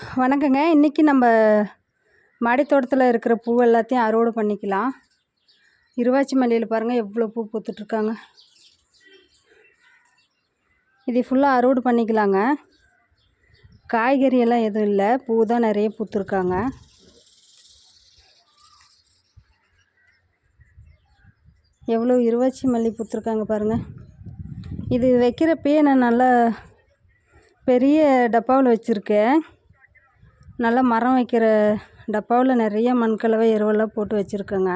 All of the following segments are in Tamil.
வணக்கங்க. இன்றைக்கி நம்ம மாடித்தோட்டத்தில் இருக்கிற பூ எல்லாத்தையும் அறுவடை பண்ணிக்கலாம். இருவாச்சி மல்லியில் பாருங்கள் எவ்வளோ பூ பூத்துட்ருக்காங்க இது ஃபுல்லாக அறுவடை பண்ணிக்கலாங்க. காய்கறியெல்லாம் எதுவும் இல்லை. பூ தான் நிறைய பூத்துருக்காங்க. எவ்வளோ இருவாச்சி மல்லி பூத்துருக்காங்க பாருங்கள் இது வைக்கிறப்பயே நான் நல்லா பெரிய டப்பாவில் வச்சுருக்கேன். நல்லா மரம் வைக்கிற டப்பாவில் நிறைய மண்கலவை எருவெல்லாம் போட்டு வச்சுருக்கேங்க.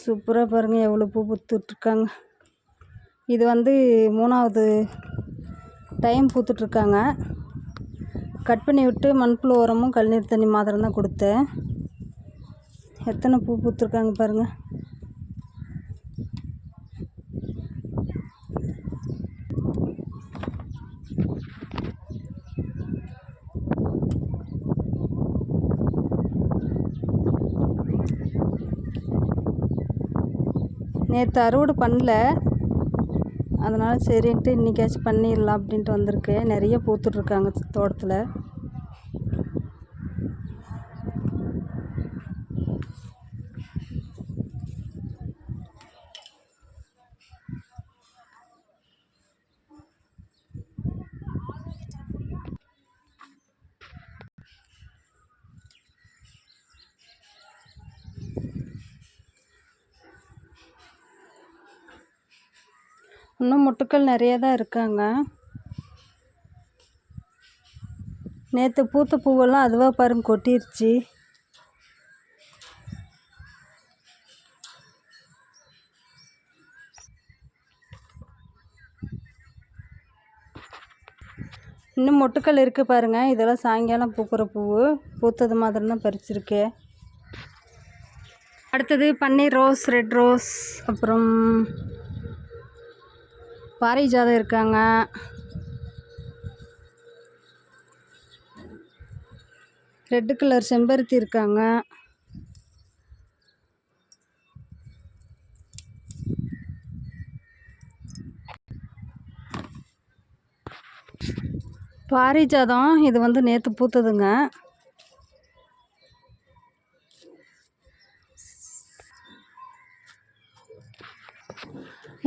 சூப்பராக பாருங்கள் எவ்வளோ பூ பூத்துட்ருக்காங்க. இது வந்து மூணாவது டைம் பூத்துட்ருக்காங்க. கட் பண்ணி விட்டு மண்புழு உரமும் கழுநீர் தண்ணி மாத்திரம் தான் கொடுத்தேன். எத்தனை பூ பூத்துருக்காங்க பாருங்கள் நேற்று அறுவடை பண்ணல. அதனால் சரின்ட்டு இன்றைக்காச்சும் பண்ணிடலாம் அப்படின்ட்டு வந்திருக்கேன் நிறைய பூத்துட்ருக்காங்க தோட்டத்தில். இன்னும் மொட்டுக்கள் நிறைய தான் இருக்காங்க. நேற்று பூத்த பூவெல்லாம் அதுவாக பாருங்க கொட்டிருச்சு. இன்னும் மொட்டுக்கள் இருக்குது பாருங்கள் இதெல்லாம் சாயங்காலம் பூக்கிற பூவு பூத்தது மாதிரி தான் பறிச்சிருக்கு. அடுத்தது பன்னீர் ரோஸ் ரெட் ரோஸ் அப்புறம் பாரிஜாதம் இருக்காங்க. ரெட்டு கலர் செம்பருத்தி இருக்காங்க. பாரிஜாதம் இது வந்து நேற்று பூத்ததுங்க.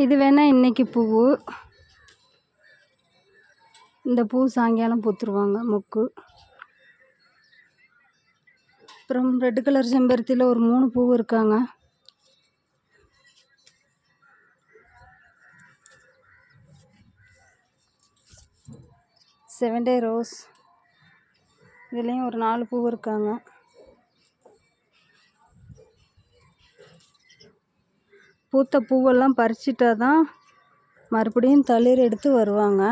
இது வேணால் இன்றைக்கி பூ. இந்த பூ சாயங்காலம் பூத்துருவாங்க மொக்கு. அப்புறம் ரெட் கலர் செம்பருத்தியில் ஒரு மூணு பூ இருக்காங்க. செவன் டே ரோஸ் இதுலேயும் ஒரு நாலு பூ இருக்காங்க. பூத்த பூவெல்லாம் பறிச்சிட்டா தான் மறுபடியும் தளிர் எடுத்து வருவாங்க.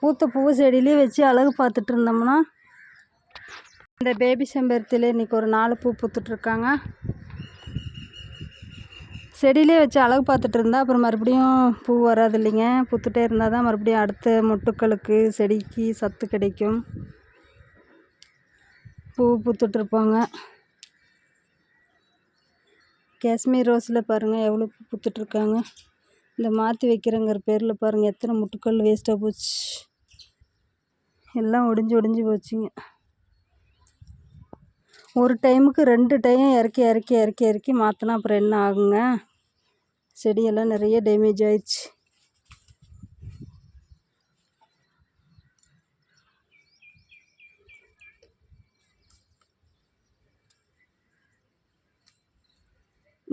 பூத்த பூ செடியிலே வச்சு அழகு பார்த்துட்டு இருந்தோம்னா இந்த பேபி செம்பருத்தில் இன்றைக்கி ஒரு நாலு பூ பூத்துட்ருக்காங்க செடியிலே வச்சு அழகு பார்த்துட்டு இருந்தால் அப்புறம் மறுபடியும் பூ வராது இல்லைங்க. பூத்துட்டே இருந்தால் தான் மறுபடியும் அடுத்த மொட்டுக்களுக்கு செடிக்கு சத்து கிடைக்கும். பூ பூத்துட்ருப்பாங்க காஷ்மீர் ரோஸில் பாருங்கள் எவ்வளோ பூ பூத்துட்ருக்காங்க. இந்த மாற்றி வைக்கிறேங்கிற பேரில் பாருங்கள் எத்தனை முட்டுக்கல் வேஸ்ட்டாக போச்சு. எல்லாம் ஒடிஞ்சு ஒடிஞ்சு போச்சுங்க. ஒரு டைமுக்கு ரெண்டு டைம் இறக்கி இறக்கி இறக்கி இறக்கி மாற்றினா அப்புறம் என்ன ஆகுங்க? செடியெல்லாம் நிறைய டேமேஜ் ஆயிடுச்சு.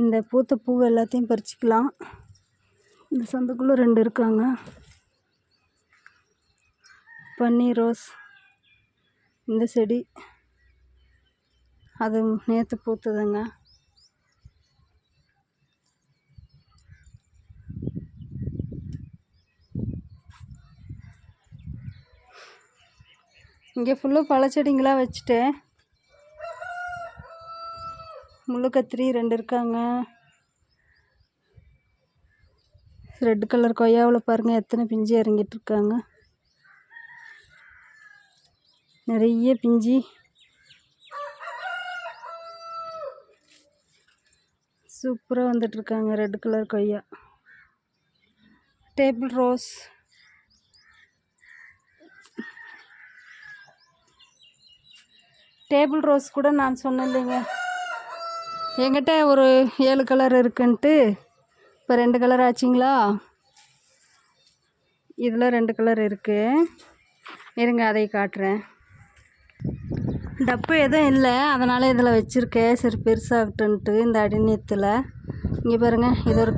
இந்த பூத்த பூ எல்லாத்தையும் பறிச்சிக்கலாம். இந்த சந்துக்குள்ளே ரெண்டு இருக்காங்க. பன்னீர் ரோஸ் இந்த செடி. அது நேற்று பூத்துதுங்க. இங்கே ஃபுல்லாக பழச்செடிங்களாக வச்சுட்டேன். முள்ளு கத்திரி ரெண்டு இருக்காங்க. ரெட் கலர் கொய்யாவில் பாருங்கள் எத்தனை பிஞ்சு இறங்கிட்டு இருக்காங்க நிறைய பிஞ்சு. சூப்பராக வந்துட்டுருக்காங்க ரெட் கலர் கொய்யா. டேபிள் ரோஸ் டேபிள் ரோஸ் கூட நான் சொன்னேன் இல்லைங்க. என்கிட்ட ஒரு ஏழு கலர் இருக்குன்ட்டு இப்போ ரெண்டு கலர் ஆச்சுங்களா? இதில் ரெண்டு கலர் இருக்குது இருங்க அதை காட்டுறேன். டப்பு எதுவும் இல்லை. அதனால் இதில் வச்சுருக்கேன். சரி பெருசாகட்டுன்ட்டு இந்த அடிநியத்தில் இங்கே பாருங்கள் இது ஒரு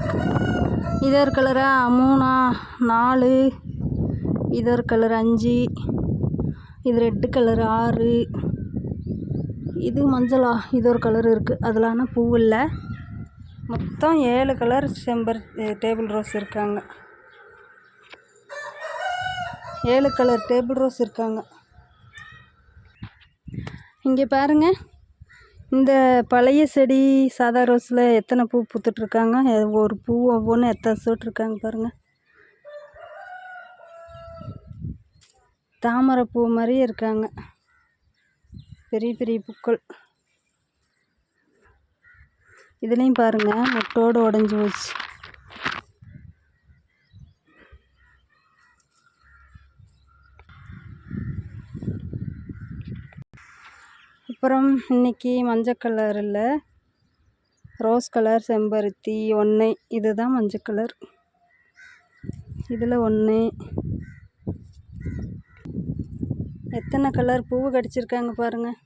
இது ஒரு கலராக மூணா நாலு. இது ஒரு கலர் அஞ்சு. இது ரெட்டு கலர் ஆறு. இது மஞ்சளா? இது ஒரு கலர் இருக்குது அதில் ஆனால் பூ இல்லை. மொத்தம் ஏழு கலர் செம்பர் டேபிள் ரோஸ் இருக்காங்க. ஏழு கலர் டேபிள் ரோஸ் இருக்காங்க. இங்கே பாருங்க. இந்த பழைய செடி சாதா ரோஸில் எத்தனை பூ பூத்துட்ருக்காங்க? ஒரு பூ ஒவ்வொன்றும் எத்தனை சூட்டிருக்காங்க பாருங்கள் தாமரை பூ மாதிரியே இருக்காங்க. பெரிய பெரிய பூக்கள். இதுலேயும் பாருங்கள் மொட்டோடு உடஞ்சி போச்சு. அப்புறம் இன்றைக்கி மஞ்சள் கலரில் ரோஸ் கலர் செம்பருத்தி ஒன்று இது தான் மஞ்சள் கலர். இதில் ஒன்று எத்தனை கலர் பூவு கடிச்சிருக்காங்க பாருங்கள்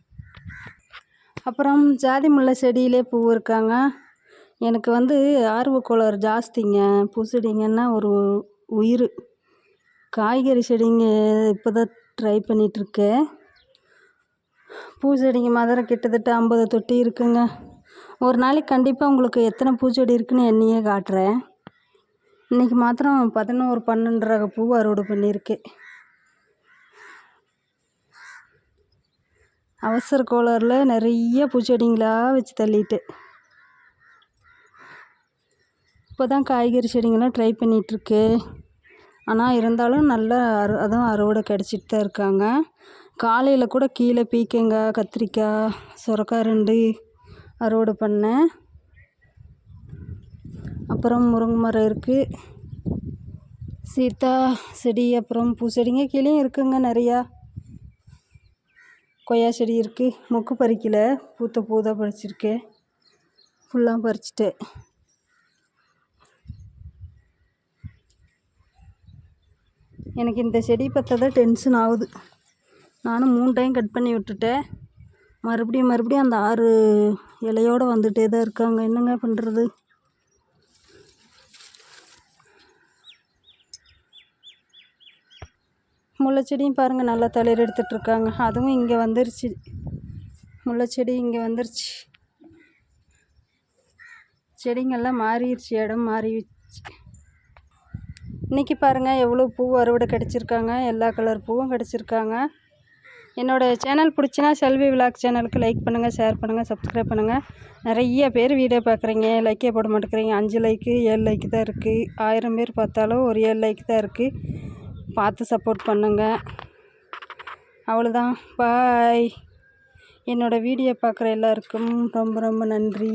அப்புறம் ஜாதி முல்லை செடியிலே பூ இருக்காங்க. எனக்கு வந்து ஆர்வக்கோளாறு ஜாஸ்திங்க. பூச்செடிங்கன்னா ஒரு உயிர். காய்கறி செடிங்க இப்போ தான் ட்ரை பண்ணிகிட்ருக்கேன் பூச்செடிங்க மாதிரி கிட்டத்தட்ட ஐம்பது தொட்டி இருக்குங்க. ஒரு நாளைக்கு கண்டிப்பாக உங்களுக்கு எத்தனை பூச்செடி இருக்குன்னு என்னையே காட்டுறேன். இன்றைக்கி மாத்திரம் பதினோரு பன்னெண்டு ரக பூ அறுவடை பண்ணியிருக்கேன். அவசர கோளாறில் நிறைய பூச்செடிங்களாக வச்சு தள்ளிட்டு. இப்போ தான் காய்கறி செடிங்கெல்லாம் ட்ரை பண்ணிகிட்ருக்கு ஆனால் இருந்தாலும் நல்ல அறு அதுவும் அறுவடை கிடச்சிட்டு தான் இருக்காங்க. காலையில் கூட கீழே பீக்கங்காய் கத்திரிக்காய் சுரக்கா ரெண்டு அறுவடை பண்ணேன். அப்புறம் முருங்கை மரம் இருக்குது சீத்தா செடி அப்புறம் பூச்செடிங்க கீழேயும் இருக்குங்க நிறையா. கொய்யா செடி இருக்குது மொக்கு பறிக்கல. பூத்த பூ தான் பறிச்சிருக்கேன் ஃபுல்லாக பறிச்சிட்டேன் எனக்கு இந்த செடி பார்த்தா தான் டென்ஷன் ஆகுது. நானும் மூணு டைம் கட் பண்ணி விட்டுட்டேன் மறுபடியும் மறுபடியும் அந்த ஆறு இலையோடு வந்துகிட்டே தான் இருக்காங்க. என்னங்க பண்ணுறது முல்லைச்செடியும் பாருங்கள் நல்லா தளிர் எடுத்துட்ருக்காங்க அதுவும் இங்கே வந்துருச்சு. முல்லைச்செடி இங்கே வந்துருச்சு. செடிங்கள்லாம் மாறிடுச்சு இடம் மாறிடுச்சு. இன்றைக்கி பாருங்கள் எவ்வளோ பூ அறுவடை கிடச்சிருக்காங்க. எல்லா கலர் பூவும் கிடச்சிருக்காங்க. என்னோடய சேனல் பிடிச்சின்னா செல்வி விலாக் சேனலுக்கு லைக் பண்ணுங்கள் ஷேர் பண்ணுங்கள் சப்ஸ்கிரைப் பண்ணுங்கள் நிறைய பேர் வீடியோ பார்க்குறீங்க. லைக்கே போட மாட்டேங்கிறீங்க. அஞ்சு லைக்கு ஏழு லைக்கு தான் இருக்குது ஆயிரம் பேர் பார்த்தாலும் ஒரு ஏழு லைக் தான் இருக்குது பார்த்து சப்போர்ட் பண்ணுங்கள் அவ்வளோதான் பாய் என்னோடய வீடியோ பார்க்குற எல்லாருக்கும் ரொம்ப ரொம்ப நன்றி.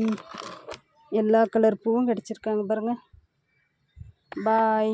எல்லா கலர் பூவும் கிடச்சிருக்காங்க பாருங்கள் பாய்